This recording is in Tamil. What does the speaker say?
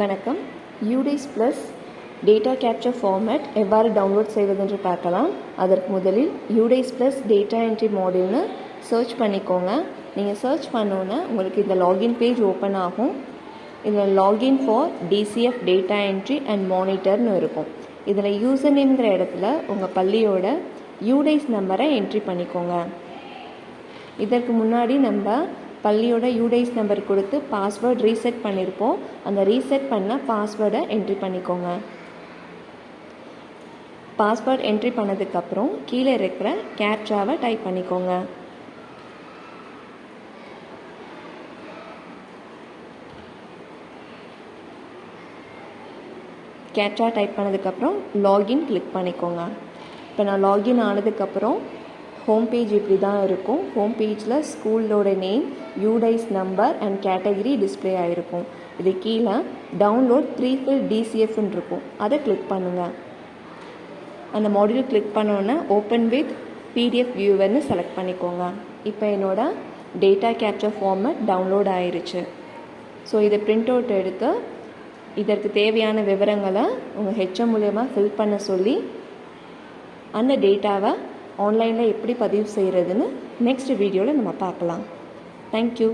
வணக்கம். UDISE plus data capture format எவ்வாறு டவுன்லோட் செய்வதென்று பார்க்கலாம். அதற்கு முதலில் யூடைஸ் ப்ளஸ் டேட்டா என்ட்ரி மாடியூல்னு சர்ச் பண்ணிக்கோங்க. நீங்கள் சர்ச் பண்ணோன்னே உங்களுக்கு இந்த லாகின் பேஜ் ஓப்பன் ஆகும். இதில் login for DCF data entry and மானிட்டர்னு இருக்கும். இதில் யூசர் நேம்ங்கிற இடத்துல உங்கள் பள்ளியோட யூடைஸ் நம்பரை என்ட்ரி பண்ணிக்கோங்க. இதற்கு முன்னாடி நம்ம பள்ளியோட யூடைஸ் நம்பர் கொடுத்து பாஸ்வேர்ட் ரீசெட் பண்ணியிருப்போம் அந்த ரீசெட் பண்ண பாஸ்வேர்டை என்ட்ரி பண்ணிக்கோங்க. பாஸ்வேர்ட் என்ட்ரி பண்ணதுக்கப்புறம் கீழே இருக்கிற கேப்சாவை டைப் பண்ணிக்கோங்க. கேப்சா டைப் பண்ணதுக்கப்புறம் லாகின் கிளிக் பண்ணிக்கோங்க. இப்போ நான் லாகின் ஆனதுக்கப்புறம் ஹோம் பேஜ் இப்படி தான் இருக்கும். ஹோம் பேஜில் ஸ்கூலோட name UDISE number and category display ஆகிருக்கும் இது கீழே டவுன்லோட் ப்ரீ ஃபில் டிசிஎஃப்னு இருக்கும். அதை கிளிக் பண்ணுங்கள் அந்த மாடியூல் கிளிக் பண்ணோன்னே ஓப்பன் வித் பிடிஎஃப் வியூவர்னு செலக்ட் பண்ணிக்கோங்க. இப்போ என்னோடய டேட்டா கேப்சர் ஃபார்மட் டவுன்லோட் ஆயிருச்சு. ஸோ இதை பிரிண்ட் அவுட் எடுத்து இதற்கு தேவையான விவரங்களை உங்கள் ஹெச்எம் மூலயமா ஃபில் பண்ண சொல்லி அந்த டேட்டாவை ஆன்லைனில் எப்படி பதிவு செய்கிறதுன்னு நெக்ஸ்ட் வீடியோவில் நம்ம பார்க்கலாம். தேங்க்யூ